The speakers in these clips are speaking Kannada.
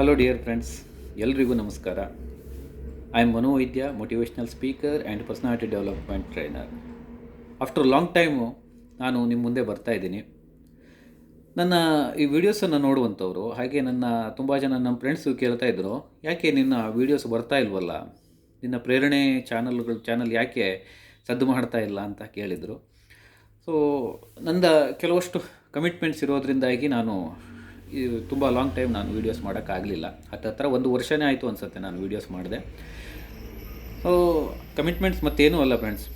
ಹಲೋ ಡಿಯರ್ ಫ್ರೆಂಡ್ಸ್ ಎಲ್ರಿಗೂ ನಮಸ್ಕಾರ. I am ಮನೋವೈದ್ಯ motivational speaker and personality development trainer after long time ನಾನು ನಿಮ್ಮ ಮುಂದೆ ಬರ್ತಾ ಇದ್ದೀನಿ. ನನ್ನ ಈ ವಿಡಿಯೋಸನ್ನು ನೋಡುವಂಥವ್ರು, ಹಾಗೆ ನನ್ನ ತುಂಬ ಜನ ನಮ್ಮ ಫ್ರೆಂಡ್ಸು ಕೇಳ್ತಾ ಇದ್ದರು ಯಾಕೆ ನಿನ್ನ ವೀಡಿಯೋಸ್ ಬರ್ತಾ ಇಲ್ವಲ್ಲ? ನಿನ್ನ ಪ್ರೇರಣೆ ಚಾನಲ್ಗಳು ಚಾನಲ್ ಯಾಕೆ ಸದ್ದು ಮಾಡ್ತಾ ಇಲ್ಲ? ಅಂತ ಕೇಳಿದರು. ಸೊ ನಂದ ಕೆಲವಷ್ಟು ಕಮಿಟ್ಮೆಂಟ್ಸ್ ಇರೋದ್ರಿಂದಾಗಿ ನಾನು ತುಂಬ ಲಾಂಗ್ ಟೈಮ್ ನಾನು ವೀಡಿಯೋಸ್ ಮಾಡೋಕ್ಕಾಗಲಿಲ್ಲ. ಹತ್ತತ್ರ ಒಂದು ವರ್ಷನೇ ಆಯಿತು ಅನಿಸುತ್ತೆ ನಾನು ವೀಡಿಯೋಸ್ ಮಾಡಿದೆ. ಸೊ ಕಮಿಟ್ಮೆಂಟ್ಸ್ ಮತ್ತೇನೂ ಅಲ್ಲ ಫ್ರೆಂಡ್ಸ್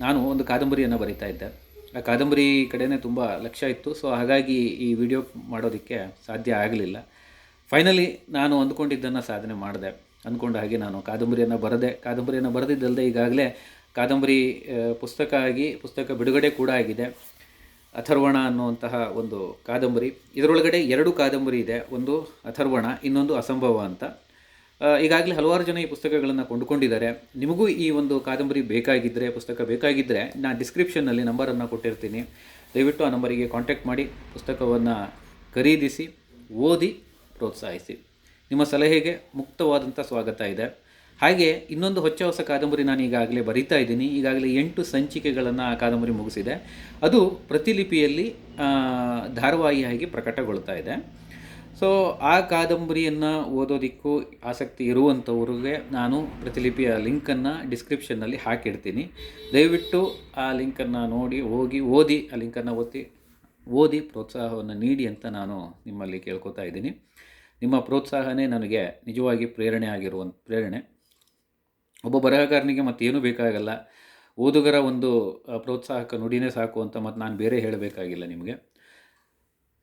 ನಾನು ಒಂದು ಕಾದಂಬರಿಯನ್ನು ಬರಿತಾ ಇದ್ದೆ. ಆ ಕಾದಂಬರಿ ಕಡೆಯೇ ತುಂಬ ಲಕ್ಷ್ಯ ಇತ್ತು. ಸೊ ಹಾಗಾಗಿ ಈ ವಿಡಿಯೋ ಮಾಡೋದಕ್ಕೆ ಸಾಧ್ಯ ಆಗಲಿಲ್ಲ. ಫೈನಲಿ ನಾನು ಅಂದ್ಕೊಂಡಿದ್ದನ್ನು ಸಾಧನೆ ಮಾಡಿದೆ. ಅಂದ್ಕೊಂಡ ಹಾಗೆ ನಾನು ಕಾದಂಬರಿಯನ್ನು ಬರದೆ. ಕಾದಂಬರಿಯನ್ನು ಬರೆದಿದ್ದಲ್ಲದೆ ಈಗಾಗಲೇ ಕಾದಂಬರಿ ಪುಸ್ತಕ ಆಗಿ, ಪುಸ್ತಕ ಬಿಡುಗಡೆ ಕೂಡ ಆಗಿದೆ. ಅಥರ್ವಣ ಅನ್ನುವಂತಹ ಒಂದು ಕಾದಂಬರಿ. ಇದರೊಳಗಡೆ ಎರಡು ಕಾದಂಬರಿ ಇದೆ. ಒಂದು ಅಥರ್ವಣ, ಇನ್ನೊಂದು ಅಸಂಭವ ಅಂತ. ಈಗಾಗಲೇ ಹಲವಾರು ಜನ ಈ ಪುಸ್ತಕಗಳನ್ನು ಕೊಂಡುಕೊಂಡಿದ್ದಾರೆ. ನಿಮಗೂ ಈ ಒಂದು ಕಾದಂಬರಿ ಬೇಕಾಗಿದ್ದರೆ ಪುಸ್ತಕ ಬೇಕಾಗಿದ್ದರೆ ನಾನು ಡಿಸ್ಕ್ರಿಪ್ಷನ್ನಲ್ಲಿ ನಂಬರನ್ನು ಕೊಟ್ಟಿರ್ತೀನಿ. ದಯವಿಟ್ಟು ಆ ನಂಬರಿಗೆ ಕಾಂಟ್ಯಾಕ್ಟ್ ಮಾಡಿ, ಪುಸ್ತಕವನ್ನು ಖರೀದಿಸಿ, ಓದಿ, ಪ್ರೋತ್ಸಾಹಿಸಿ. ನಿಮ್ಮ ಸಲಹೆಗೆ ಮುಕ್ತವಾದಂಥ ಸ್ವಾಗತ ಇದೆ. ಹಾಗೆ ಇನ್ನೊಂದು ಹೊಚ್ಚ ಹೊಸ ಕಾದಂಬರಿ ನಾನು ಈಗಾಗಲೇ ಬರಿತಾ ಇದ್ದೀನಿ. ಈಗಾಗಲೇ ಎಂಟು ಸಂಚಿಕೆಗಳನ್ನು ಆ ಕಾದಂಬರಿ ಮುಗಿಸಿದೆ. ಅದು ಪ್ರತಿಲಿಪಿಯಲ್ಲಿ ಧಾರಾವಾಹಿಯಾಗಿ ಪ್ರಕಟಗೊಳ್ತಾ ಇದೆ. ಸೊ ಆ ಕಾದಂಬರಿಯನ್ನು ಓದೋದಕ್ಕೂ ಆಸಕ್ತಿ ಇರುವಂಥವ್ರಿಗೆ ನಾನು ಪ್ರತಿಲಿಪಿಯ ಲಿಂಕನ್ನು ಡಿಸ್ಕ್ರಿಪ್ಷನ್ನಲ್ಲಿ ಹಾಕಿಡ್ತೀನಿ. ದಯವಿಟ್ಟು ಆ ಲಿಂಕನ್ನು ನೋಡಿ, ಹೋಗಿ, ಓದಿ, ಆ ಲಿಂಕನ್ನು ಒತ್ತಿ, ಓದಿ ಪ್ರೋತ್ಸಾಹವನ್ನು ನೀಡಿ ಅಂತ ನಾನು ನಿಮ್ಮಲ್ಲಿ ಕೇಳ್ಕೊತಾ ಇದ್ದೀನಿ. ನಿಮ್ಮ ಪ್ರೋತ್ಸಾಹನೇ ನನಗೆ ನಿಜವಾಗಿ ಪ್ರೇರಣೆ ಆಗಿರುವಂಥ ಪ್ರೇರಣೆ. ಒಬ್ಬ ಬರಹಗಾರನಿಗೆ ಮತ್ತೇನು ಬೇಕಾಗಲ್ಲ. ಓದುಗರ ಒಂದು ಪ್ರೋತ್ಸಾಹಕ ನುಡಿನೇ ಸಾಕು ಅಂತ ಮತ್ತು ನಾನು ಬೇರೆ ಹೇಳಬೇಕಾಗಿಲ್ಲ ನಿಮಗೆ.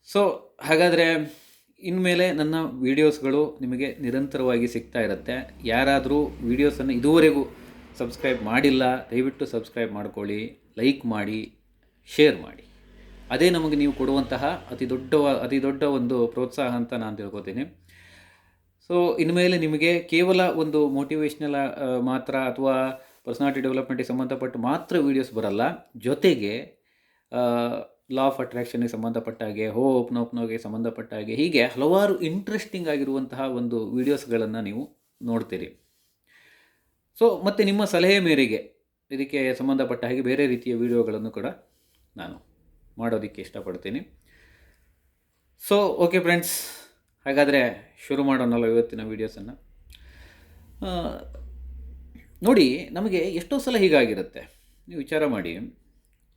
ಸೊ ಹಾಗಾದರೆ ಇನ್ಮೇಲೆ ನನ್ನ ವೀಡಿಯೋಸ್ಗಳು ನಿಮಗೆ ನಿರಂತರವಾಗಿ ಸಿಗ್ತಾ ಇರುತ್ತೆ. ಯಾರಾದರೂ ವೀಡಿಯೋಸನ್ನು ಇದುವರೆಗೂ ಸಬ್ಸ್ಕ್ರೈಬ್ ಮಾಡಿಲ್ಲ, ದಯವಿಟ್ಟು ಸಬ್ಸ್ಕ್ರೈಬ್ ಮಾಡ್ಕೊಳ್ಳಿ, ಲೈಕ್ ಮಾಡಿ, ಶೇರ್ ಮಾಡಿ. ಅದೇ ನಮಗೆ ನೀವು ಕೊಡುವಂತಹ ಅತಿ ದೊಡ್ಡ ಅತಿ ದೊಡ್ಡ ಒಂದು ಪ್ರೋತ್ಸಾಹ ಅಂತ ನಾನು ತಿಳ್ಕೊತೀನಿ. ಸೊ ಇನ್ಮೇಲೆ ನಿಮಗೆ ಕೇವಲ ಒಂದು ಮೋಟಿವೇಶ್ನಲ್ ಮಾತ್ರ ಅಥವಾ ಪರ್ಸನಾಲಿಟಿ ಡೆವಲಪ್ಮೆಂಟಿಗೆ ಸಂಬಂಧಪಟ್ಟು ಮಾತ್ರ ವೀಡಿಯೋಸ್ ಬರಲ್ಲ. ಜೊತೆಗೆ ಲಾ ಆಫ್ ಅಟ್ರಾಕ್ಷನ್ಗೆ ಸಂಬಂಧಪಟ್ಟ ಹಾಗೆ, ಹೋ ಓಪ್ನೋಪ್ನೋಗೆ ಸಂಬಂಧಪಟ್ಟ ಹಾಗೆ, ಹೀಗೆ ಹಲವಾರು ಇಂಟ್ರೆಸ್ಟಿಂಗ್ ಆಗಿರುವಂತಹ ಒಂದು ವೀಡಿಯೋಸ್ಗಳನ್ನು ನೀವು ನೋಡ್ತೀರಿ. ಸೊ ಮತ್ತು ನಿಮ್ಮ ಸಲಹೆ ಮೇರೆಗೆ ಇದಕ್ಕೆ ಸಂಬಂಧಪಟ್ಟ ಹಾಗೆ ಬೇರೆ ರೀತಿಯ ವೀಡಿಯೋಗಳನ್ನು ಕೂಡ ನಾನು ಮಾಡೋದಕ್ಕೆ ಇಷ್ಟಪಡ್ತೀನಿ. ಸೊ ಓಕೆ ಫ್ರೆಂಡ್ಸ್ ಹಾಗಾದರೆ ಶುರು ಮಾಡೋಣಲ್ಲ ಇವತ್ತಿನ ವೀಡಿಯೋಸನ್ನು ನೋಡಿ, ನಮಗೆ ಎಷ್ಟೋ ಸಲ ಹೀಗಾಗಿರುತ್ತೆ. ನೀವು ವಿಚಾರ ಮಾಡಿ.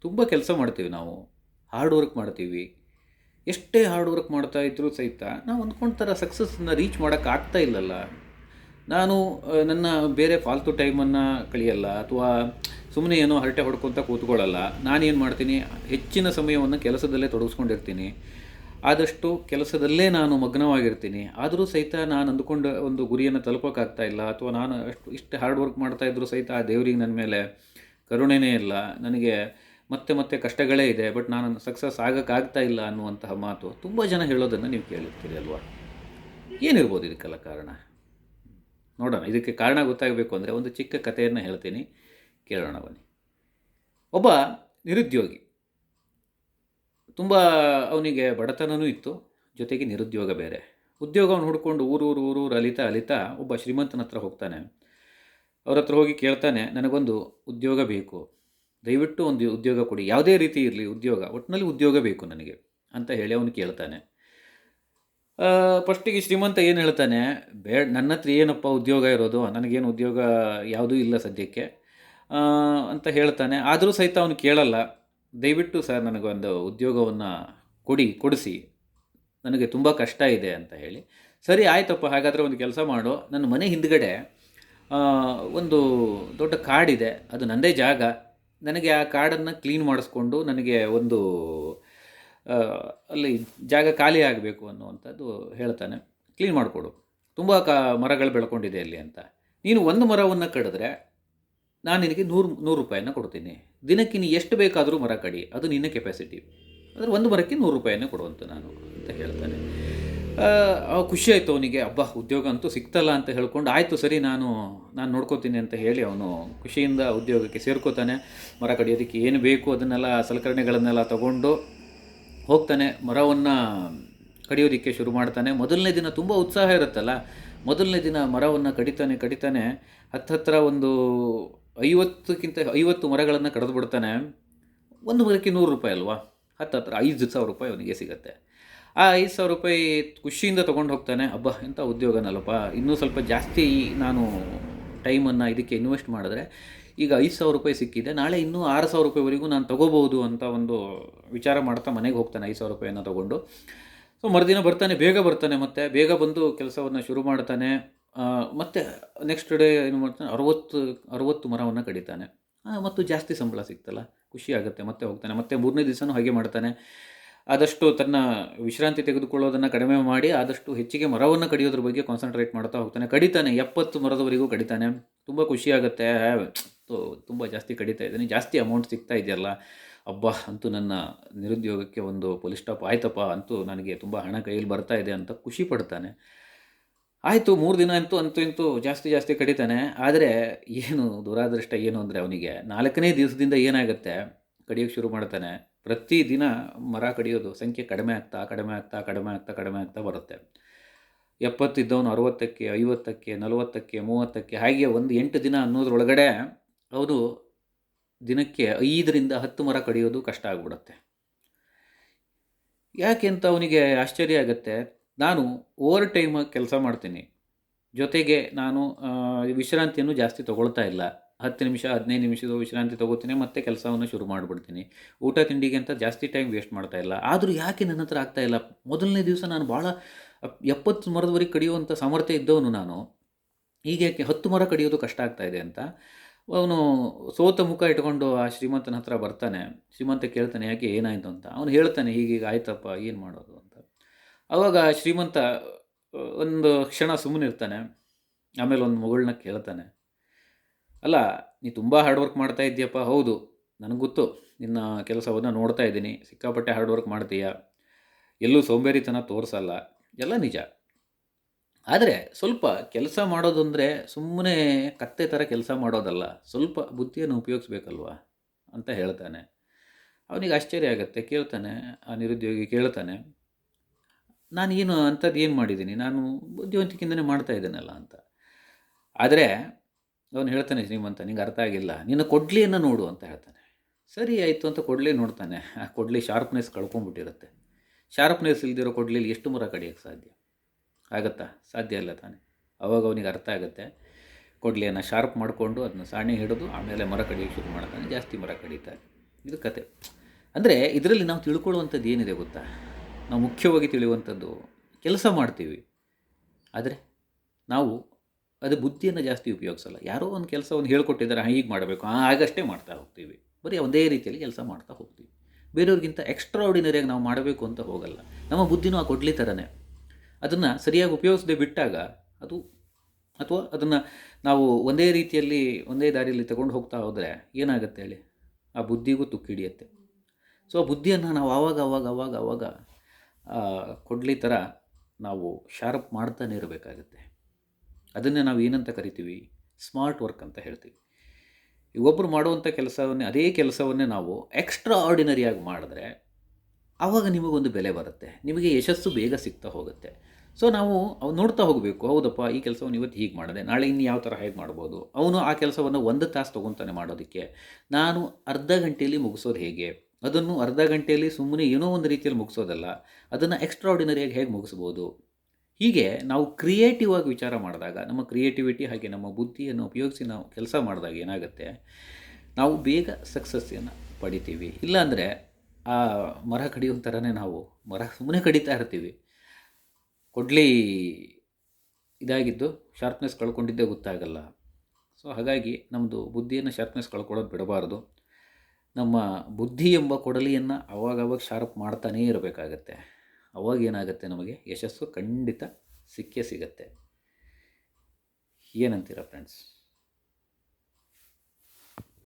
ತುಂಬ ಕೆಲಸ ಮಾಡ್ತೀವಿ ನಾವು. ಹಾರ್ಡ್ ವರ್ಕ್ ಮಾಡ್ತೀವಿ. ಎಷ್ಟೇ ಹಾರ್ಡ್ ವರ್ಕ್ ಮಾಡ್ತಾ ಇದ್ದರೂ ಸಹಿತ ನಾವು ಅಂದ್ಕೊಂಡ್ತಾರ ಸಕ್ಸಸ್ಸನ್ನು ರೀಚ್ ಮಾಡೋಕ್ಕಾಗ್ತಾ ಇಲ್ಲಲ್ಲ. ನಾನು ನನ್ನ ಬೇರೆ ಫಾಲ್ತು ಟೈಮನ್ನು ಕಳಿಯಲ್ಲ ಅಥವಾ ಸುಮ್ಮನೆ ಏನೋ ಹರಟೆ ಹೊಡ್ಕೊತ ಕೂತ್ಕೊಳ್ಳಲ್ಲ. ನಾನೇನು ಮಾಡ್ತೀನಿ? ಹೆಚ್ಚಿನ ಸಮಯವನ್ನು ಕೆಲಸದಲ್ಲೇ ತೊಡಗಿಸ್ಕೊಂಡಿರ್ತೀನಿ. ಆದಷ್ಟು ಕೆಲಸದಲ್ಲೇ ನಾನು ಮಗ್ನವಾಗಿರ್ತೀನಿ. ಆದರೂ ಸಹಿತ ನಾನು ಅಂದುಕೊಂಡ ಒಂದು ಗುರಿಯನ್ನು ತಲುಪೋಕ್ಕಾಗ್ತಾ ಇಲ್ಲ. ಅಥವಾ ನಾನು ಅಷ್ಟು ಇಷ್ಟು ಹಾರ್ಡ್ ವರ್ಕ್ ಮಾಡ್ತಾ ಇದ್ದರೂ ಸಹಿತ ಆ ದೇವರಿಗೆ ನನ್ನ ಮೇಲೆ ಕರುಣೆನೇ ಇಲ್ಲ. ನನಗೆ ಮತ್ತೆ ಮತ್ತೆ ಕಷ್ಟಗಳೇ ಇದೆ. ಬಟ್ ನಾನು ಸಕ್ಸಸ್ ಆಗೋಕ್ಕಾಗ್ತಾ ಇಲ್ಲ ಅನ್ನುವಂತಹ ಮಾತು ತುಂಬ ಜನ ಹೇಳೋದನ್ನು ನೀವು ಕೇಳಿರ್ತೀರಿ ಅಲ್ವಾ? ಏನಿರ್ಬೋದು ಇದಕ್ಕೆಲ್ಲ ಕಾರಣ? ನೋಡೋಣ. ಇದಕ್ಕೆ ಕಾರಣ ಗೊತ್ತಾಗಬೇಕು ಅಂದರೆ ಒಂದು ಚಿಕ್ಕ ಕಥೆಯನ್ನು ಹೇಳ್ತೀನಿ. ಕೇಳೋಣ ಬನ್ನಿ. ಒಬ್ಬ ನಿರುದ್ಯೋಗಿ. ತುಂಬ ಅವನಿಗೆ ಬಡತನವೂ ಇತ್ತು, ಜೊತೆಗೆ ನಿರುದ್ಯೋಗ ಬೇರೆ. ಉದ್ಯೋಗವನ್ನು ಹುಡ್ಕೊಂಡು ಊರೂರು ಊರೂರು ಅಲಿತಾ ಅಲಿತಾ ಒಬ್ಬ ಶ್ರೀಮಂತನ ಹತ್ರ ಹೋಗ್ತಾನೆ. ಅವ್ರ ಹತ್ರ ಹೋಗಿ ಕೇಳ್ತಾನೆ, ನನಗೊಂದು ಉದ್ಯೋಗ ಬೇಕು. ದಯವಿಟ್ಟು ಒಂದು ಉದ್ಯೋಗ ಕೊಡಿ. ಯಾವುದೇ ರೀತಿ ಇರಲಿ, ಉದ್ಯೋಗ. ಒಟ್ಟಿನಲ್ಲಿ ಉದ್ಯೋಗ ಬೇಕು ನನಗೆ, ಅಂತ ಹೇಳಿ ಅವನು ಕೇಳ್ತಾನೆ. ಫಸ್ಟಿಗೆ ಶ್ರೀಮಂತ ಏನು ಹೇಳ್ತಾನೆ, ಬೇಡ, ನನ್ನ ಹತ್ರ ಏನಪ್ಪ ಉದ್ಯೋಗ ಇರೋದು? ನನಗೇನು ಉದ್ಯೋಗ ಯಾವುದೂ ಇಲ್ಲ ಸದ್ಯಕ್ಕೆ. ಅಂತ ಹೇಳ್ತಾನೆ. ಆದರೂ ಸಹಿತ ಅವನು ಕೇಳಲ್ಲ. ದಯವಿಟ್ಟು ಸರ್ ನನಗೊಂದು ಉದ್ಯೋಗವನ್ನು ಕೊಡಿ, ಕೊಡಿಸಿ. ನನಗೆ ತುಂಬ ಕಷ್ಟ ಇದೆ ಅಂತ ಹೇಳಿ. ಸರಿ, ಆಯಿತಪ್ಪ, ಹಾಗಾದರೆ ಒಂದು ಕೆಲಸ ಮಾಡು. ನನ್ನ ಮನೆ ಹಿಂದ್ಗಡೆ ಒಂದು ದೊಡ್ಡ ಕಾಡಿದೆ. ಅದು ನನ್ನದೇ ಜಾಗ. ನನಗೆ ಆ ಕಾಡನ್ನು ಕ್ಲೀನ್ ಮಾಡಿಸ್ಕೊಂಡು ನನಗೆ ಒಂದು ಅಲ್ಲಿ ಜಾಗ ಖಾಲಿ ಆಗಬೇಕು ಅನ್ನುವಂಥದ್ದು ಹೇಳ್ತಾನೆ. ಕ್ಲೀನ್ ಮಾಡಿಕೊಡು. ತುಂಬ ಕ, ಮರಗಳು ಬೆಳ್ಕೊಂಡಿದೆ ಅಲ್ಲಿ ಅಂತ. ನೀನು ಒಂದು ಮರವನ್ನು ಕಡಿದ್ರೆ ನಾನು ನಿನಗೆ ನೂರು ನೂರು ರೂಪಾಯಿನ ಕೊಡ್ತೀನಿ. ದಿನಕ್ಕೆ ನೀನು ಎಷ್ಟು ಬೇಕಾದರೂ ಮರ ಕಡಿ, ಅದು ನಿನ್ನ ಕೆಪಾಸಿಟಿ ಅಂದರೆ ಒಂದು ಮರಕ್ಕೆ ನೂರು ರೂಪಾಯಿನ ಕೊಡುವಂತ ನಾನು ಅಂತ ಹೇಳ್ತಾನೆ. ಖುಷಿ ಆಯಿತು ಅವನಿಗೆ ಹಬ್ಬ ಉದ್ಯೋಗ ಅಂತೂ ಸಿಗ್ತಲ್ಲ ಅಂತ ಹೇಳ್ಕೊಂಡು, ಆಯಿತು ಸರಿ, ನಾನು ನಾನು ನೋಡ್ಕೋತೀನಿ ಅಂತ ಹೇಳಿ ಅವನು ಖುಷಿಯಿಂದ ಉದ್ಯೋಗಕ್ಕೆ ಸೇರ್ಕೋತಾನೆ. ಮರ ಕಡಿಯೋದಕ್ಕೆ ಏನು ಬೇಕು ಅದನ್ನೆಲ್ಲ, ಸಲಕರಣೆಗಳನ್ನೆಲ್ಲ ತಗೊಂಡು ಹೋಗ್ತಾನೆ. ಮರವನ್ನು ಕಡಿಯೋದಕ್ಕೆ ಶುರು ಮಾಡ್ತಾನೆ. ಮೊದಲನೇ ದಿನ ತುಂಬ ಉತ್ಸಾಹ ಇರುತ್ತಲ್ಲ, ಮೊದಲನೇ ದಿನ ಮರವನ್ನು ಕಡಿತಾನೆ ಕಡಿತಾನೆ. ಹತ್ತತ್ರ ಒಂದು ಐವತ್ತಕ್ಕಿಂತ ಐವತ್ತು ಮರಗಳನ್ನು ಕಡಿದು ಬಿಡ್ತಾನೆ. ಒಂದು ಮರಕ್ಕೆ ನೂರು ರೂಪಾಯಿ ಅಲ್ವಾ? ಹತ್ರ ಐದು ಸಾವಿರ ರೂಪಾಯಿ ಅವನಿಗೆ ಸಿಗುತ್ತೆ. ಆ ಐದು ಸಾವಿರ ರೂಪಾಯಿ ಖುಷಿಯಿಂದ ತೊಗೊಂಡು ಹೋಗ್ತಾನೆ, ಅಬ್ಬಾ, ಎಂಥ ಉದ್ಯೋಗನಲ್ಲಪ್ಪ, ಇನ್ನೂ ಸ್ವಲ್ಪ ಜಾಸ್ತಿ ನಾನು ಟೈಮನ್ನು ಇದಕ್ಕೆ ಇನ್ವೆಸ್ಟ್ ಮಾಡಿದ್ರೆ ಈಗ ಐದು ಸಾವಿರ ರೂಪಾಯಿ ಸಿಕ್ಕಿದೆ, ನಾಳೆ ಇನ್ನೂ ಆರು ಸಾವಿರ ರೂಪಾಯಿವರೆಗೂ ನಾನು ತೊಗೋಬೋದು ಅಂತ ಒಂದು ವಿಚಾರ ಮಾಡ್ತಾ ಮನೆಗೆ ಹೋಗ್ತಾನೆ ಐದು ಸಾವಿರ ರೂಪಾಯಿಯನ್ನು ತೊಗೊಂಡು. ಸೊ ಮರುದಿನ ಬರ್ತಾನೆ, ಬೇಗ ಬರ್ತಾನೆ ಮತ್ತೆ, ಬೇಗ ಬಂದು ಕೆಲಸವನ್ನು ಶುರು ಮಾಡ್ತಾನೆ. ಮತ್ತೆ ನೆಕ್ಸ್ಟ್ ಡೇ ಏನು ಮಾಡ್ತಾನೆ? ಅರವತ್ತು ಅರವತ್ತು ಮರವನ್ನು ಕಡಿತಾನೆ. ಮತ್ತು ಜಾಸ್ತಿ ಸಂಬಳ ಸಿಗ್ತಲ್ಲ. ಖುಷಿ ಆಗುತ್ತೆ, ಮತ್ತೆ ಹೋಗ್ತಾನೆ. ಮತ್ತೆ ಮೂರನೇ ದಿವಸನೂ ಹಾಗೆ ಮಾಡ್ತಾನೆ. ಆದಷ್ಟು ತನ್ನ ವಿಶ್ರಾಂತಿ ತೆಗೆದುಕೊಳ್ಳೋದನ್ನು ಕಡಿಮೆ ಮಾಡಿ, ಆದಷ್ಟು ಹೆಚ್ಚಿಗೆ ಮರವನ್ನು ಕಡಿಯೋದ್ರ ಬಗ್ಗೆ ಕಾನ್ಸಂಟ್ರೇಟ್ ಮಾಡ್ತಾ ಹೋಗ್ತಾನೆ. ಕಡಿತಾನೆ, ಎಪ್ಪತ್ತು ಮರದವರೆಗೂ ಕಡಿತಾನೆ. ತುಂಬ ಖುಷಿಯಾಗುತ್ತೆ ತುಂಬ ಜಾಸ್ತಿ ಕಡಿತಾ ಇದ್ದಾನೆ. ಜಾಸ್ತಿ ಅಮೌಂಟ್ ಸಿಗ್ತಾ ಇದೆಯಲ್ಲ? ಅಬ್ಬಾ, ಅಂತೂ ನನ್ನ ನಿರುದ್ಯೋಗಕ್ಕೆ ಒಂದು ಪೊಲೀಸ್ ಸ್ಟಾಪ್ ಆಯ್ತಪ್ಪ, ಅಂತೂ ನನಗೆ ತುಂಬ ಹಣ ಕೈಯಲ್ಲಿ ಬರ್ತಾ ಇದೆ ಅಂತ ಖುಷಿ ಪಡ್ತಾನೆ. ಆಯಿತು, ಮೂರು ದಿನ ಅಂತೂ ಅಂತೂ ಇಂತೂ ಜಾಸ್ತಿ ಜಾಸ್ತಿ ಕಡಿತಾನೆ. ಆದರೆ ಏನು ದುರಾದೃಷ್ಟ ಏನು ಅಂದರೆ ಅವನಿಗೆ ನಾಲ್ಕನೇ ದಿವಸದಿಂದ ಏನಾಗುತ್ತೆ ಕಡಿಯೋಕ್ಕೆ ಶುರು ಮಾಡ್ತಾನೆ. ಪ್ರತಿದಿನ ಮರ ಕಡಿಯೋದು, ಸಂಖ್ಯೆ ಕಡಿಮೆ ಆಗ್ತಾ ಕಡಿಮೆ ಆಗ್ತಾ ಕಡಿಮೆ ಆಗ್ತಾ ಕಡಿಮೆ ಆಗ್ತಾ ಬರುತ್ತೆ. ಎಪ್ಪತ್ತಿದ್ದವನು ಅರವತ್ತಕ್ಕೆ, ಐವತ್ತಕ್ಕೆ, ನಲವತ್ತಕ್ಕೆ, ಮೂವತ್ತಕ್ಕೆ, ಹಾಗೆ ಒಂದು ಎಂಟು ದಿನ ಅನ್ನೋದ್ರೊಳಗಡೆ ಅವರು ದಿನಕ್ಕೆ ಐದರಿಂದ ಹತ್ತು ಮರ ಕಡಿಯೋದು ಕಷ್ಟ ಆಗ್ಬಿಡುತ್ತೆ. ಯಾಕೆ ಅಂತ ಅವನಿಗೆ ಆಶ್ಚರ್ಯ ಆಗುತ್ತೆ? ನಾನು ಓವರ್ ಟೈಮ್ ಕೆಲಸ ಮಾಡ್ತೀನಿ. ಜೊತೆಗೆ ನಾನು ವಿಶ್ರಾಂತಿಯನ್ನು ಜಾಸ್ತಿ ತೊಗೊಳ್ತಾ ಇಲ್ಲ. ಹತ್ತು ನಿಮಿಷ, ಹದಿನೈದು ನಿಮಿಷದ ವಿಶ್ರಾಂತಿ ತಗೋತೀನಿ, ಮತ್ತೆ ಕೆಲಸವನ್ನು ಶುರು ಮಾಡಿಬಿಡ್ತೀನಿ. ಊಟ ತಿಂಡಿಗೆ ಅಂತ ಜಾಸ್ತಿ ಟೈಮ್ ವೇಸ್ಟ್ ಮಾಡ್ತಾ ಇಲ್ಲ. ಆದರೂ ಯಾಕೆ ನನ್ನ ಹತ್ರ ಆಗ್ತಾ ಇಲ್ಲ? ಮೊದಲನೇ ದಿವಸ ನಾನು ಭಾಳ, ಎಪ್ಪತ್ತು ಮರದವರೆಗೆ ಕಡಿಯುವಂಥ ಸಾಮರ್ಥ್ಯ ಇದ್ದವನು ನಾನು. ಈಗ ಯಾಕೆ ಹತ್ತು ಮರ ಕಡಿಯೋದು ಕಷ್ಟ ಆಗ್ತಾ ಇದೆ ಅಂತ. ಅವನು ಸೋತ ಮುಖ ಇಟ್ಕೊಂಡು ಆ ಶ್ರೀಮಂತನ ಹತ್ರ ಬರ್ತಾನೆ. ಶ್ರೀಮಂತ ಕೇಳ್ತಾನೆ, ಯಾಕೆ ಏನಾಯಿತು ಅಂತ. ಅವನು ಹೇಳ್ತಾನೆ, ಹೀಗೀಗ ಆಯ್ತಪ್ಪ, ಏನು ಮಾಡೋದು? ಆವಾಗ ಶ್ರೀಮಂತ ಒಂದು ಕ್ಷಣ ಸುಮ್ಮನೆ ಇರ್ತಾನೆ. ಆಮೇಲೆ ಒಂದು ಮಗಳನ್ನ ಕೇಳ್ತಾನೆ. ಅಲ್ಲ, ನೀ ತುಂಬ ಹಾರ್ಡ್ ವರ್ಕ್ ಮಾಡ್ತಾ ಇದ್ದೀಯಪ್ಪ. ಹೌದು, ನನಗೆ ಗೊತ್ತು. ನಿನ್ನ ಕೆಲಸವನ್ನು ನೋಡ್ತಾ ಇದ್ದೀನಿ. ಸಿಕ್ಕಾಪಟ್ಟೆ ಹಾರ್ಡ್ ವರ್ಕ್ ಮಾಡ್ತೀಯ? ಎಲ್ಲೂ ಸೋಂಬೇರಿತನ ತೋರಿಸಲ್ಲ. ಎಲ್ಲ ನಿಜ. ಆದರೆ ಸ್ವಲ್ಪ ಕೆಲಸ ಮಾಡೋದು ಅಂದರೆ ಸುಮ್ಮನೆ ಕತ್ತೆ ಥರ ಕೆಲಸ ಮಾಡೋದಲ್ಲ. ಸ್ವಲ್ಪ ಬುದ್ಧಿಯನ್ನು ಉಪಯೋಗಿಸ್ಬೇಕಲ್ವಾ? ಅಂತ ಹೇಳ್ತಾನೆ. ಅವನಿಗೆ ಆಶ್ಚರ್ಯ ಆಗುತ್ತೆ. ಕೇಳ್ತಾನೆ, ಆ ನಿರುದ್ಯೋಗಿ ಕೇಳ್ತಾನೆ. ನಾನು ಏನು ಅಂಥದ್ದು ಏನು ಮಾಡಿದ್ದೀನಿ? ನಾನು ಬುದ್ಧಿವಂತಿಕೆಯಿಂದನೇ ಮಾಡ್ತಾ ಇದ್ದೇನಲ್ಲ ಅಂತ. ಆದರೆ ಅವನು ಹೇಳ್ತಾನೆ, ಶ್ರೀಮಂತ, ನಿಂಗೆ ಅರ್ಥ ಆಗಿಲ್ಲ. ನಿನ್ನ ಕೊಡ್ಲಿಯನ್ನು ನೋಡು ಅಂತ ಹೇಳ್ತಾನೆ. ಸರಿ ಆಯಿತು ಅಂತ ಕೊಡ್ಲಿ ನೋಡ್ತಾನೆ. ಆ ಕೊಡ್ಲಿ ಶಾರ್ಪ್ನೆಸ್ ಕಳ್ಕೊಂಡ್ಬಿಟ್ಟಿರುತ್ತೆ. ಶಾರ್ಪ್ನೆಸ್ ಇಲ್ದಿರೋ ಕೊಡ್ಲಿಲಿ ಎಷ್ಟು ಮರ ಕಡಿಯೋಕ್ಕೆ ಸಾಧ್ಯ? ಆಗತ್ತಾ? ಸಾಧ್ಯ ಇಲ್ಲ ತಾನೆ. ಅವಾಗ ಅವನಿಗೆ ಅರ್ಥ ಆಗುತ್ತೆ. ಕೊಡ್ಲಿಯನ್ನು ಶಾರ್ಪ್ ಮಾಡಿಕೊಂಡು ಅದನ್ನ ಸಾಣೆ ಹಿಡಿದು ಆಮೇಲೆ ಮರ ಕಡಿಯೋಕ್ಕೆ ಶುರು ಮಾಡ್ತಾನೆ. ಜಾಸ್ತಿ ಮರ ಕಡಿತಾರೆ ಇದು ಕತೆ. ಅಂದರೆ ಇದರಲ್ಲಿ ನಾವು ತಿಳ್ಕೊಳ್ಳುವಂಥದ್ದು ಏನಿದೆ ಗೊತ್ತಾ? ನಾವು ಮುಖ್ಯವಾಗಿ ತಿಳಿಯುವಂಥದ್ದು ಕೆಲಸ ಮಾಡ್ತೀವಿ. ಆದರೆ ನಾವು ಅದು ಬುದ್ಧಿಯನ್ನು ಜಾಸ್ತಿ ಉಪಯೋಗಿಸಲ್ಲ. ಯಾರೋ ಒಂದು ಕೆಲಸವನ್ನು ಹೇಳ್ಕೊಟ್ಟಿದ್ದಾರೆ, ಹೀಗೆ ಮಾಡಬೇಕು ಆಗಷ್ಟೇ ಮಾಡ್ತಾ ಹೋಗ್ತೀವಿ. ಬರೀ ಒಂದೇ ರೀತಿಯಲ್ಲಿ ಕೆಲಸ ಮಾಡ್ತಾ ಹೋಗ್ತೀವಿ. ಬೇರೆಯವ್ರಿಗಿಂತ ಎಕ್ಸ್ಟ್ರಾ ಆರ್ಡಿನರಿಯಾಗಿ ನಾವು ಮಾಡಬೇಕು ಅಂತ ಹೋಗಲ್ಲ. ನಮ್ಮ ಬುದ್ಧಿನೂ ಆ ಕೊಡ್ಲಿ ಥರನೇ ಅದನ್ನು ಸರಿಯಾಗಿ ಉಪಯೋಗಿಸದೆ ಬಿಟ್ಟಾಗ ಅದು ಅಥವಾ ಅದನ್ನು ನಾವು ಒಂದೇ ರೀತಿಯಲ್ಲಿ ಒಂದೇ ದಾರಿಯಲ್ಲಿ ತಗೊಂಡು ಹೋಗ್ತಾ ಹೋದರೆ ಏನಾಗುತ್ತೆ ಹೇಳಿ? ಆ ಬುದ್ಧಿಗೂ ತುಕ್ಕಿಡಿಯುತ್ತೆ. ಸೊ ಆ ಬುದ್ಧಿಯನ್ನು ನಾವು ಆವಾಗ ಆವಾಗ ಆವಾಗ ಆವಾಗ ಕೊಡ್ಲಿ ಥರ ನಾವು ಶಾರ್ಪ್ ಮಾಡ್ತಾನೆ ಇರಬೇಕಾಗತ್ತೆ. ಅದನ್ನೇ ನಾವು ಏನಂತ ಕರಿತೀವಿ? ಸ್ಮಾರ್ಟ್ ವರ್ಕ್ ಅಂತ ಹೇಳ್ತೀವಿ. ಒಬ್ಬರು ಮಾಡುವಂಥ ಕೆಲಸವನ್ನೇ, ಅದೇ ಕೆಲಸವನ್ನೇ ನಾವು ಎಕ್ಸ್ಟ್ರಾ ಆರ್ಡಿನರಿಯಾಗಿ ಮಾಡಿದ್ರೆ ಆವಾಗ ನಿಮಗೊಂದು ಬೆಲೆ ಬರುತ್ತೆ. ನಿಮಗೆ ಯಶಸ್ಸು ಬೇಗ ಸಿಗ್ತಾ ಹೋಗುತ್ತೆ. ಸೊ ನಾವು ಅವ್ನು ನೋಡ್ತಾ ಹೋಗಬೇಕು, ಹೌದಪ್ಪ, ಈ ಕೆಲಸವನ್ನು ಇವತ್ತು ಹೀಗೆ ಮಾಡಿದೆ, ನಾಳೆ ಇನ್ನು ಯಾವ ಥರ ಹೇಗೆ ಮಾಡ್ಬೋದು? ಅವನು ಆ ಕೆಲಸವನ್ನು ಒಂದು ತಾಸು ತೊಗೊತಾನೆ ಮಾಡೋದಕ್ಕೆ, ನಾನು ಅರ್ಧ ಗಂಟೆಯಲ್ಲಿ ಮುಗಿಸೋದು ಹೇಗೆ? ಅದನ್ನು ಅರ್ಧ ಗಂಟೆಯಲ್ಲಿ ಸುಮ್ಮನೆ ಏನೋ ಒಂದು ರೀತಿಯಲ್ಲಿ ಮುಗಿಸೋದಲ್ಲ, ಅದನ್ನು ಎಕ್ಸ್ಟ್ರಾ ಆರ್ಡಿನರಿಯಾಗಿ ಹೇಗೆ ಮುಗಿಸ್ಬೋದು? ಹೀಗೆ ನಾವು ಕ್ರಿಯೇಟಿವ್ ಆಗಿ ವಿಚಾರ ಮಾಡಿದಾಗ, ನಮ್ಮ ಕ್ರಿಯೇಟಿವಿಟಿ ಹಾಗೆ ನಮ್ಮ ಬುದ್ಧಿಯನ್ನು ಉಪಯೋಗಿಸಿ ನಾವು ಕೆಲಸ ಮಾಡಿದಾಗ ಏನಾಗುತ್ತೆ? ನಾವು ಬೇಗ ಸಕ್ಸಸ್ಸನ್ನು ಪಡಿತೀವಿ. ಇಲ್ಲಾಂದರೆ ಆ ಮರ ಕಡಿಯೋ ಥರನೇ ನಾವು ಮರ ಸುಮ್ಮನೆ ಕಡಿತಾ ಇರ್ತೀವಿ. ಕೊಡ್ಲಿ ಇದಾಗಿದ್ದು ಶಾರ್ಪ್ನೆಸ್ ಕಳ್ಕೊಂಡಿದ್ದೇ ಗೊತ್ತಾಗಲ್ಲ. ಸೊ ಹಾಗಾಗಿ ನಮ್ಮದು ಬುದ್ಧಿಯನ್ನು ಶಾರ್ಪ್ನೆಸ್ ಕಳ್ಕೊಳ್ಳೋದು ಬಿಡಬಾರ್ದು. ನಮ್ಮ ಬುದ್ಧಿ ಎಂಬ ಕೊಡಲಿಯನ್ನು ಅವಾಗವಾಗ ಶಾರ್ಪ್ ಮಾಡ್ತಾನೇ ಇರಬೇಕಾಗತ್ತೆ. ಅವಾಗ ಏನಾಗುತ್ತೆ ನಮಗೆ? ಯಶಸ್ಸು ಖಂಡಿತ ಸಿಕ್ಕೇ ಸಿಗತ್ತೆ. ಏನಂತೀರ ಫ್ರೆಂಡ್ಸ್